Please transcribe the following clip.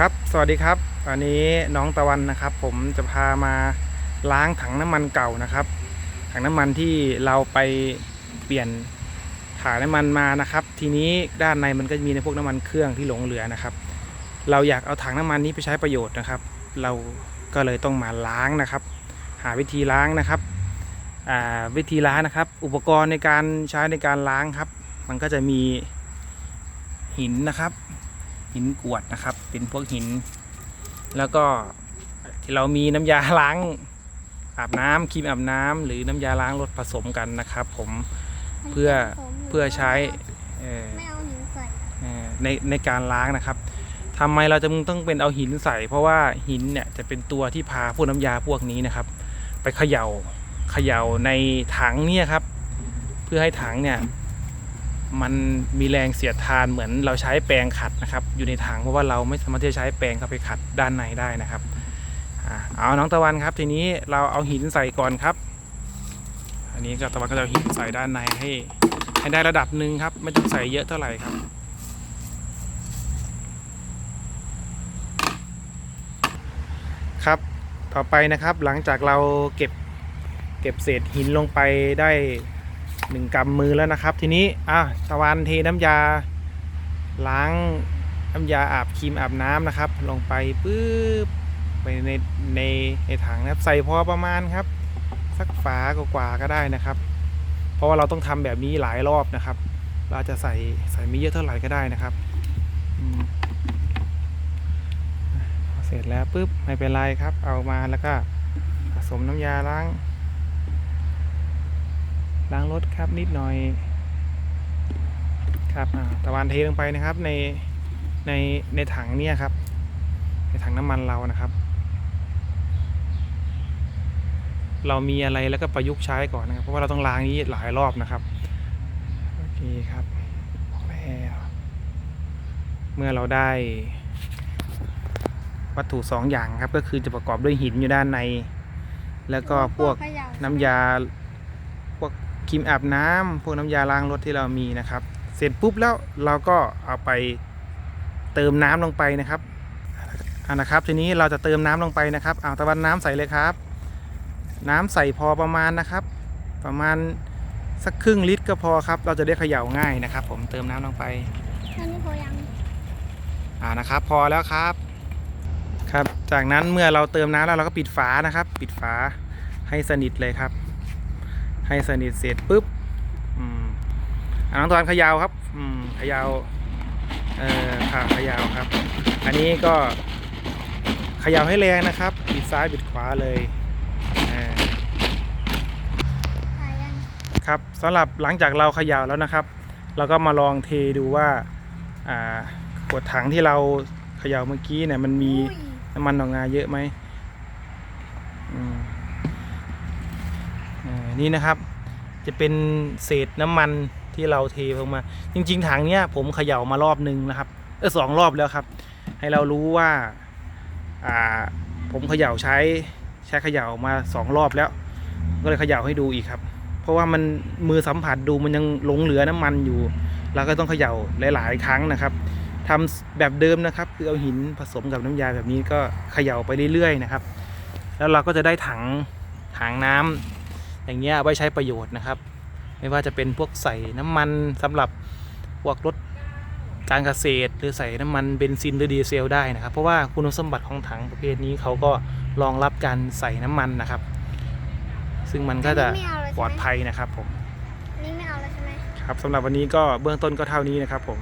ครับ สวัสดีครับวันนี้น้องตะวันนะครับ ผมจะพามาล้างถังน้ำมันเก่านะครับ ถังน้ำมันที่เราไปเปลี่ยนถ่ายน้ำมันมานะครับ ทีนี้ด้านในมันก็จะมีในพวกน้ำมันเครื่องที่หลงเหลือนะครับ เราอยากเอาถังน้ำมันนี้ไปใช้ประโยชน์นะครับ เราก็เลยต้องมาล้างนะครับ หาวิธีล้างนะครับอ่าวิธีล้างนะครับ อุปกรณ์ในการใช้ในการล้างครับ มันก็จะมีหินนะครับ หินกรวดนะครับ เป็นพวกหิน แล้วก็ที่เรามีน้ำยาล้างอาบน้ำครีมอาบน้ำหรือน้ำยาล้างรถผสมกันนะครับ ผมเพื่อเพื่อใช้เอ่อไม่เอาหินใส่เอ่อในในการล้างนะครับทำไมเราจะต้องเป็นเอาหินใส่ เพราะว่าหินเนี่ยจะเป็นตัวที่พาพวกน้ำยาพวกนี้นะครับ ไปเขย่าเขย่าในถังเนี่ยครับ เพื่อให้ถังเนี่ย มันมีแรงเสียดทานเหมือนเราใช้แปรงขัดนะครับ อยู่ในถังเพราะว่าเราไม่สามารถที่จะใช้แปรงเข้าไปขัดด้านในได้นะครับเอาน้องตะวันครับ ทีนี้เราเอาหินใส่ก่อนครับ อันนี้ก็ตะวันก็จะหินใส่ด้านในให้ให้ได้ระดับหนึ่งครับ ไม่ต้องใส่เยอะเท่าไหร่ครับครับต่อไปนะครับหลังจากเราเก็บเก็บเศษหินลงไปได้ หนึ่งกำมือแล้วนะครับ ทีนี้อะตะวันเทน้ำยา ล้างน้ำยาอาบครีมอาบน้ำนะครับ ลงไปปื๊บไปในในในถังนะครับ ใส่พอประมาณครับ สักฝากว่าก็ได้นะครับ เพราะว่าเราต้องทำแบบนี้หลายรอบนะครับ เราจะใส่ใส่ไม่เยอะเท่าไหร่ก็ได้นะครับอืมพอเสร็จแล้วปุ๊บไม่เป็นไรครับ เอามาแล้วก็ผสมน้ำยาล้าง ล้างรถครับนิดหน่อยครับอ่าตะวันเทลงไปนะครับในในในถังเนี่ยครับ ในถังน้ำมันเรานะครับ เรามีอะไรแล้วก็ประยุกต์ใช้ก่อนนะครับ เพราะว่าเราต้องล้างนี้หลายรอบนะครับโอเคครับพอแล้วเมื่อเราได้วัตถุสองอย่างครับ ก็คือจะประกอบด้วยหินอยู่ด้านใน แล้วก็พวกเขย่าน้ำยาพวก ครีมอาบน้ำพวกน้ำยาล้างรถที่เรามีนะครับ เสร็จปุ๊บแล้วเราก็เอาไปเติมน้ำลงไปนะครับอ่านะครับ ทีนี้เราจะเติมน้ำลงไปนะครับเอาตะวันน้ำใส่เลยครับ น้ำใส่พอประมาณนะครับ ประมาณสักครึ่งลิตรก็พอครับ เราจะได้เขย่าง่ายนะครับ ผมเติมน้ำลงไปอันนี้พอยังอ่านะครับ พอแล้วครับ ครับ จากนั้นเมื่อเราเติมน้ำแล้วเราก็ปิดฝานะครับ ปิดฝาให้สนิทเลยครับ ให้สนิทเสร็จปุ๊บอืมอ่าน้องตอนขยาวครับ อืมขยาวเอ่อค่ะขยาวครับ อันนี้ก็ขยาวให้แรงนะครับ บิดซ้ายบิดขวาเลยครับสำหรับหลังจากเราขย่าแล้วนะครับ เราก็มาลองเทดูว่าอ่าขวดถังที่เราขย่าเมื่อกี้เนี่ยมันมีน้ำมันออกมาเยอะไหมอืมอ่า นี่นะครับ จะเป็นเศษน้ำมันที่เราเทลงมา จริง ๆถังเนี้ยผมเขย่ามารอบนึงนะครับเออสองรอบแล้วครับ ให้เรารู้ว่าอ่าผมเขย่าใช้ใช้เขย่ามาสองรอบแล้ว ก็เลยเขย่าให้ดูอีกครับ เพราะว่ามันมือสัมผัสดูมันยังหลงเหลือน้ำมันอยู่เราก็ต้องเขย่าหลาย ๆ ครั้งนะครับทำแบบเดิมนะครับ คือเอาหินผสมกับน้ำยาแบบนี้ก็เขย่าไปเรื่อย ๆ นะครับ แล้วเราก็จะได้ถังถังน้ำ อย่างเงี้ยเอาไว้ใช้ประโยชน์นะครับ ไม่ว่าจะเป็นพวกใส่น้ำมันสำหรับพวกรถการเกษตร หรือใส่น้ำมันเบนซินหรือดีเซลได้นะครับ เพราะว่าคุณสมบัติของถังประเภทนี้เขาก็รองรับการใส่น้ำมันนะครับ ซึ่งมันก็จะอันนี้ไม่เอาเลยปลอดใช่ไหมภัยนะครับผมอันนี้ไม่เอาแล้วใช่ไหมครับสำหรับวันนี้ก็เบื้องต้นก็เท่านี้นะครับผม